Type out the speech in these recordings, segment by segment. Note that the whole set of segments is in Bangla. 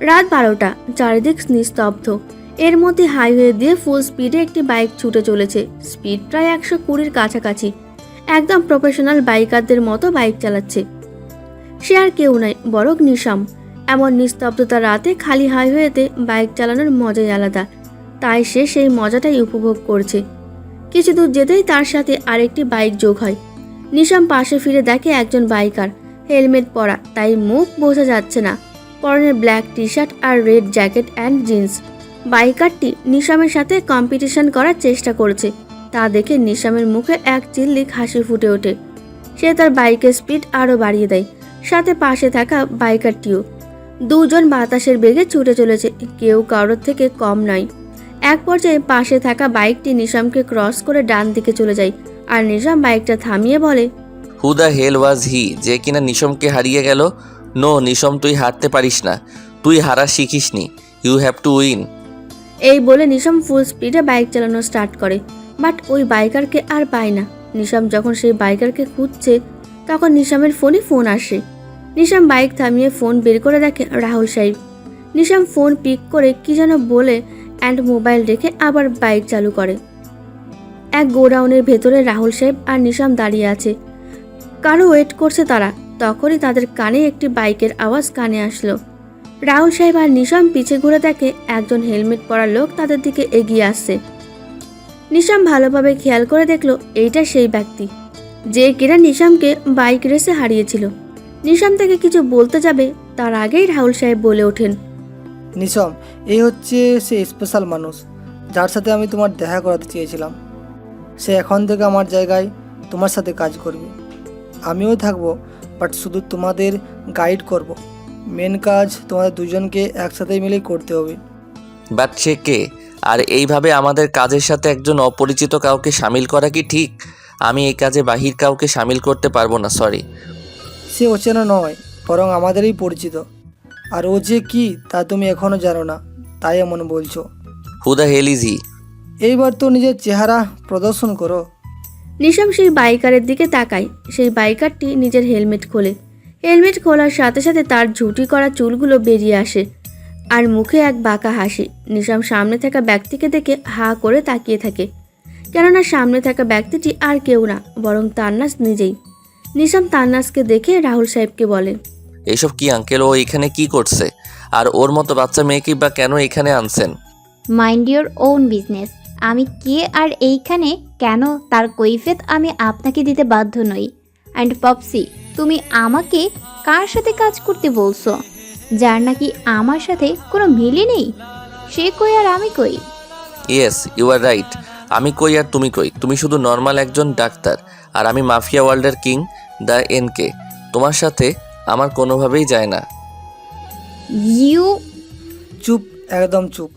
রাত বারোটা, চারিদিক নিস্তব্ধ। এর মধ্যে হাইওয়ে দিয়ে ফুল স্পিডে একটি বাইক ছুটে চলেছে। স্পিড প্রায় একশো কুড়ির কাছাকাছি। একদম প্রফেশনাল বাইকারদের মতো বাইক চালাচ্ছে। সে আর কেউ নাই, বরং নিশাম। এমন নিস্তব্ধতা রাতে খালি হাইওয়েতে বাইক চালানোর মজাই আলাদা। তাই সে সেই মজাটাই উপভোগ করছে। কিছু দূর যেতেই তার সাথে আরেকটি বাইক যোগ হয়। নিশাম পাশে ফিরে দেখে একজন বাইকার হেলমেট পরা, তাই মুখ বোঝা যাচ্ছে না। পরনে ব্ল্যাক টি শার্ট আর রেড জ্যাকেট অ্যান্ড জিন্স। বাইকারটি নিশামের সাথে কম্পিটিশন করার চেষ্টা করেছে। তা দেখে নিশামের মুখে এক চিল্লিক হাসি ফুটে ওঠে। সে তার বাইকের স্পিড আরও বাড়িয়ে দেয়। সাথে পাশে থাকা বাইকারটিও। দুজন বাতাসের বেগে ছুটে চলেছে। কেউ কারোর থেকে কম নয়। এক পর্যায়ে পাশে থাকা বাইকটি নিশামকে ক্রস করে ডান দিকে চলে যায় আর নিশাম বাইকটা থামিয়ে বলে হু হেল ওয়াজ হি যে কিনা নিশমকে হারিয়ে গেল নো, নিশম, তুই হারতে পারিস না। তুই হারা শিখিসনি। ইউ হ্যাভ টু উইন এই বলে নিশাম ফুল স্পিডে বাইক চালানো স্টার্ট করে। বাট ওই বাইকারকে আর পায় না। নিশাম যখন সেই বাইকারকে খুঁজছে, তখন নিশামের ফোনে ফোন আসে। নিশাম বাইক থামিয়ে ফোন বের করে দেখে রাহুল সাহেব। নিশাম ফোন পিক করে কি যেন বলে অ্যান্ড মোবাইল রেখে আবার বাইক চালু করে। এক গোডাউনের ভেতরে রাহুল সাহেব আর নিশাম দাঁড়িয়ে আছে। কারও ওয়েট করছে তারা। তখনই তাদের কানে একটি বাইকের আওয়াজ কানে আসলো। রাহুল সাহেব আর নিশাম পিছে ঘুরে দেখে একজন হেলমেট পরা লোক তাদের দিকে এগিয়ে আসছে। নিশাম ভালোভাবে খেয়াল করে দেখল এইটা সেই ব্যক্তি। যে কিনা নিশামকে বাইক রেসে হারিয়েছিল। নিশাম তাকে কিছু বলতে যাবে, তার আগেই রাহুল সাহেব বলে ওঠেন। নিশম এই হচ্ছে সে স্পেশাল মানুষ, যার সাথে আমি তোমার দেখা করাতে চেয়েছিলাম। সে এখন থেকে আমার জায়গায় তোমার সাথে কাজ করবে। আমিও থাকব বাট শুধু তোমাদের গাইড করব। মেন কাজ তোমাদের দুজনকে একসাথে মিলেই করতে হবে। বাট সে কে? আর এইভাবে আমাদের কাজের সাথে একজন অপরিচিত কাউকে সামিল করা কি ঠিক? আমি এই কাজে বাহির কাউকে সামিল করতে পারব না সরি সে অচেনা নয় বরং আমাদেরই পরিচিত। আর ও যে কি তা তুমি এখনও জানো না তাই এমন বলছো। হু দ্য হেল এইবার তো নিজের চেহারা প্রদর্শন করো। নিশাম সেই বাইকারের দিকে তাকায়। সেই বাইকারটি নিজের হেলমেট খোলে। হেলমেট খোলার সাথে সাথে তার ঝুঁটি করা চুলগুলো বেরিয়ে আসে আর মুখে এক বাঁকা হাসি। নিশাম সামনে থাকা ব্যক্তিকে দেখে হা করে তাকিয়ে থাকে। কেননা সামনে থাকা ব্যক্তিটি আর কেউ না, বরং তান্নাস নিজেই। নিশাম তান্নাসকে দেখে রাহুল সাহেবকে বলে, এইসব কি আঙ্কেল ও এখানে কি করছে? আর ওর মতো বাচ্চা মেয়েকে বা কেন এখানে আনছেন? মাইন্ড ইওর ওন বিজনেস আমি কে আর এইখানে কেন তার কৈফেত আমি আপনাকে দিতে বাধ্য নই। অ্যান্ড পপসি তুমি আমাকে কার সাথে কাজ করতে বলছো? যার নাকি আমার সাথে কোনো মিলই নেই? সে কই আর আমি কই? ইয়েস ইউ আর রাইট আমি কই আর তুমি কই? তুমি শুধু নর্মাল একজন ডাক্তার আর আমি মাফিয়া ওয়ার্ল্ডের কিং দ্য এন কে। তোমার সাথে আমার কোনোভাবেই যায় না। ইউ চুপ একদম চুপ।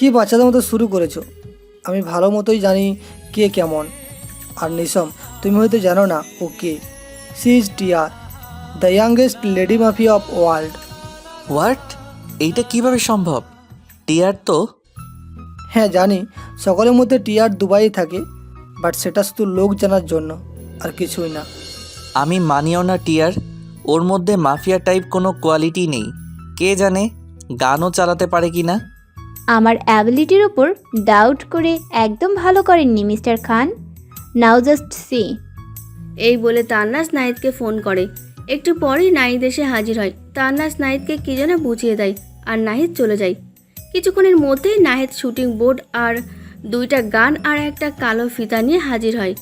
কি বাচ্চাদের মতো শুরু করেছ? আমি ভালো মতোই জানি কে কেমন। আর নিশম তুমি হয়তো জানো না ও কে। She is Tiara the youngest lady mafia of world what এইটা কীভাবে সম্ভব? টিয়ার তো? হ্যাঁ জানি। সকলের মধ্যে টিয়ার দুবাই থাকে বাট সেটা শুধু লোক জানার জন্য আর কিছুই না। আমি মানিও না টিয়ার ওর মধ্যে মাফিয়া টাইপ কোনো কোয়ালিটি নেই। কে জানে গানও চালাতে পারে কি না আমার অ্যাবিলিটির উপর ডাউট করে একদম ভালো করেননি mister Khan. Now just see এই বলে তান্নাস নাইদকে ফোন করে। একটু পরেই নাহিদ এসে হাজির হয়। তান্নাস নাহিদকে কী যেন বুঝিয়ে দেয় আর নাহিদ চলে যায়। কিছুক্ষণের মধ্যেই নাহিদ শুটিং বোর্ড আর দুইটা গান আর একটা কালো ফিতা নিয়ে হাজির হয়।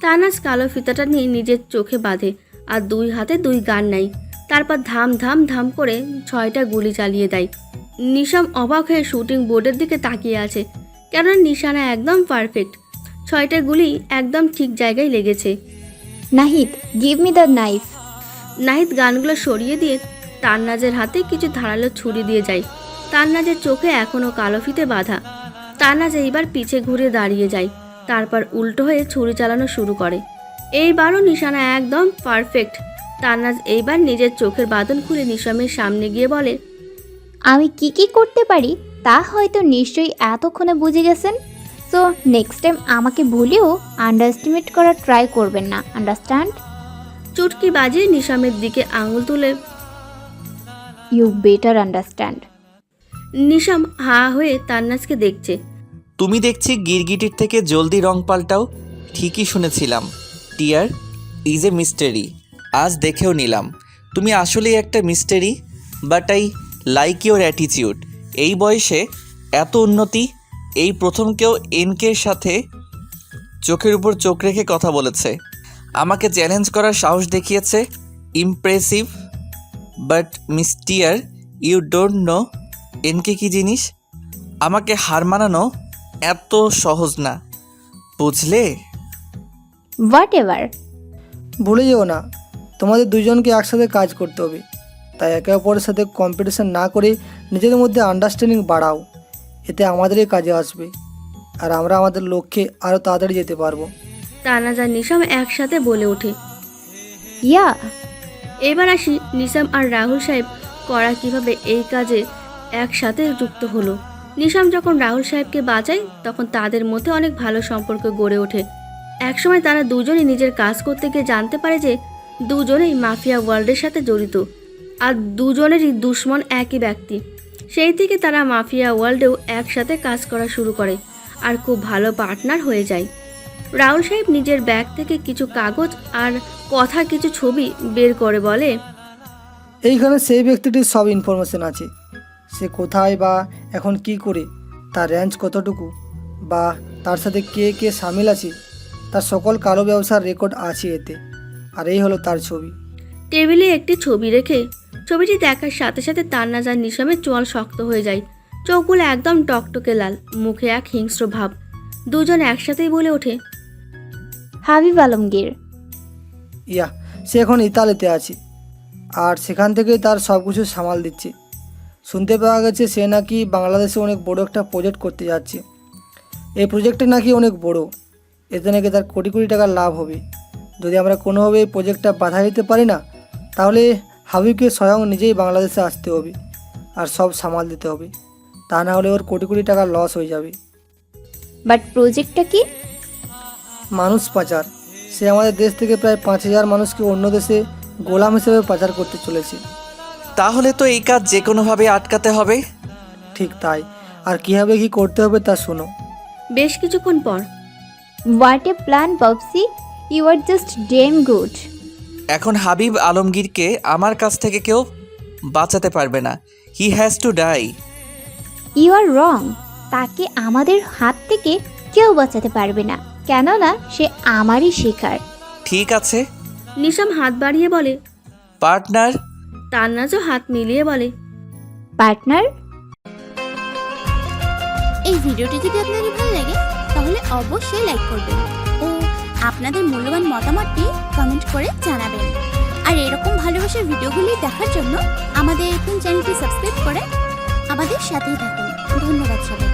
তানাস কালো ফিতাটা নিয়ে নিজের চোখে বাঁধে আর দুই হাতে দুই গান নেয়। তারপর ধাম ধাম ধাম করে ছয়টা গুলি চালিয়ে দেয়। নিশাম অবাক হয়ে শুটিং বোর্ডের দিকে তাকিয়ে আছে। কেননা নিশানা একদম পারফেক্ট ছয়টা গুলি একদম ঠিক জায়গায় লেগেছে। Nahid give me the knife Nahid গানগুলো সরিয়ে দিয়ে তান্নাজের হাতে কিছু ধারালো ছুরি দিয়ে যায়। তান্নাজের চোখে এখনও কালো ফিতে বাঁধা। তান্নাজ এইবার পিছে ঘুরে দাঁড়িয়ে যায়। তারপর উল্টো হয়ে ছুরি চালানো শুরু করে। এইবারও নিশানা একদম পারফেক্ট তান্নাজ এইবার নিজের চোখের বাঁধন খুলে নিশামের সামনে গিয়ে বলে আমি কি কি করতে পারি তা হয়তো নিশ্চয়ই এতক্ষণে বুঝে গেছেন। সো নেক্সট টাইম আমাকে ভুলেও আন্ডারস্টিমেট করার ট্রাই করবেন না আন্ডারস্ট্যান্ড চুটকি বাজিয়ে নিশামের দিকে আঙুল তুলে। ইউ বেটার আন্ডারস্ট্যান্ড নিশাম হা হয়ে তান্নাজকে দেখছে। তুমি দেখছি গিরগিটির থেকে জলদি রং পাল্টাও। ঠিকই শুনেছিলাম। টিয়ার ইজ এ মিস্টেরি আজ দেখেও নিলাম। তুমি আসলেই একটা mystery but I like your অ্যাটিচিউড এই বয়সে এত উন্নতি এই প্রথম কেউ এনকের সাথে চোখের উপর চোখ রেখে কথা বলেছে। আমাকে চ্যালেঞ্জ করার সাহস দেখিয়েছে। Impressive but mister you don't know NK কি জিনিস? আমাকে হার মানানো এত সহজ না। বুঝলে? হোয়াট এভার ভুলে যেও না তোমাদের দুজনকে একসাথে কাজ করতে হবে। তাই একে অপরের সাথে কম্পিটিশন না করে নিজেদের মধ্যে আন্ডারস্ট্যান্ডিং বাড়াও। এতে আমাদেরই কাজে আসবে। আর আমরা আমাদের লক্ষ্যে আরও তাড়াতাড়ি যেতে পারব। তান্নাজ আর নিশাম একসাথে বলে ওঠে। ইয়া! এবার আসি নিশাম আর রাহুল সাহেব করা কীভাবে এই কাজে একসাথে যুক্ত হলো। নিশাম যখন রাহুল সাহেবকে বাঁচায় তখন তাদের মধ্যে অনেক ভালো সম্পর্ক গড়ে ওঠে। একসময় তারা দুজনই নিজের কাজ করতে গিয়ে জানতে পারে যে দুজনেই মাফিয়া ওয়ার্ল্ডের সাথে জড়িত। আর দুজনেরই দুশ্মন একই ব্যক্তি। সেই থেকে তারা মাফিয়া ওয়ার্ল্ডেও একসাথে কাজ করা শুরু করে আর খুব ভালো পার্টনার হয়ে যায়। রাহুল সাহেব নিজের ব্যাগ থেকে কিছু কাগজ আর কথা কিছু ছবি বের করে বলে এইখানে সেই ব্যক্তিটির সব ইনফরমেশন আছে। সে কোথায় বা এখন কি করে তার রেঞ্জ কতটুকু বা তার সাথে কে কে সামিল আছে তার সকল কালো ব্যবসার রেকর্ড আছে এতে। আর এই হলো তার ছবি। টেবিলে একটি ছবি রেখে ছবিটি দেখার সাথে সাথে তান্নাজ আর নিশামের চোয়াল শক্ত হয়ে যায়। চোখগুলো একদম টকটকে লাল, মুখে এক হিংস্র ভাব। দুজন একসাথেই বলে ওঠে, হাবিব আলমগীর। ইয়া সে এখন ইতালিতে আছে, আর সেখান থেকে তার সব কিছু সামাল দিচ্ছে। শুনতে পাওয়া গেছে সে নাকি বাংলাদেশে অনেক বড় একটা প্রজেক্ট করতে যাচ্ছে। এই প্রজেক্টটা নাকি অনেক বড়। এতে নাকি তার কোটি কোটি টাকার লাভ হবে। যদি আমরা কোনোভাবে এই প্রজেক্টটা বাধা দিতে পারি না, তাহলে হাবিবকে স্বয়ং নিজেই বাংলাদেশে আসতে হবে আর সব সামাল দিতে হবে। তা না হলে ওর কোটি কোটি টাকা লস হয়ে যাবে। বাট প্রজেক্টটা কি? মানুষ পাচার। সে আমাদের দেশ থেকে প্রায় পাঁচ হাজার মানুষকে অন্য দেশে গোলাম হিসেবে পাচার করতে চলেছে। তাহলে তো এই কাজ যে কোনোভাবে আটকাতে হবে। ঠিক তাই। আর কীভাবে কী করতে হবে তা শোনো। বেশ কিছুক্ষণ পর। What a plan popsy you are just damn good এখন হাবিব আলমগীরকে আমার কাছ থেকে কেউ বাঁচাতে পারবে না। He has to die you are wrong তাকে আমাদের হাত থেকে কেউ বাঁচাতে পারবে না। কেননা সে আমারই শিকার। ঠিক আছে। নিশাম হাত বাড়িয়ে বলে পার্টনার? তান্নাজও হাত মিলিয়ে বলে পার্টনার? এই ভিডিওটি যদি আপনাদের ভালো লাগে তাহলে অবশ্যই লাইক করবেন। ও আপনাদের মূল্যবান মতামতটি কমেন্ট করে জানাবেন। আর এরকম ভালোবাসার ভিডিওগুলি দেখার জন্য আমাদের এখন চ্যানেলটি সাবস্ক্রাইব করে আমাদের সাথেই থাকুন। ধন্যবাদ সবাইকে।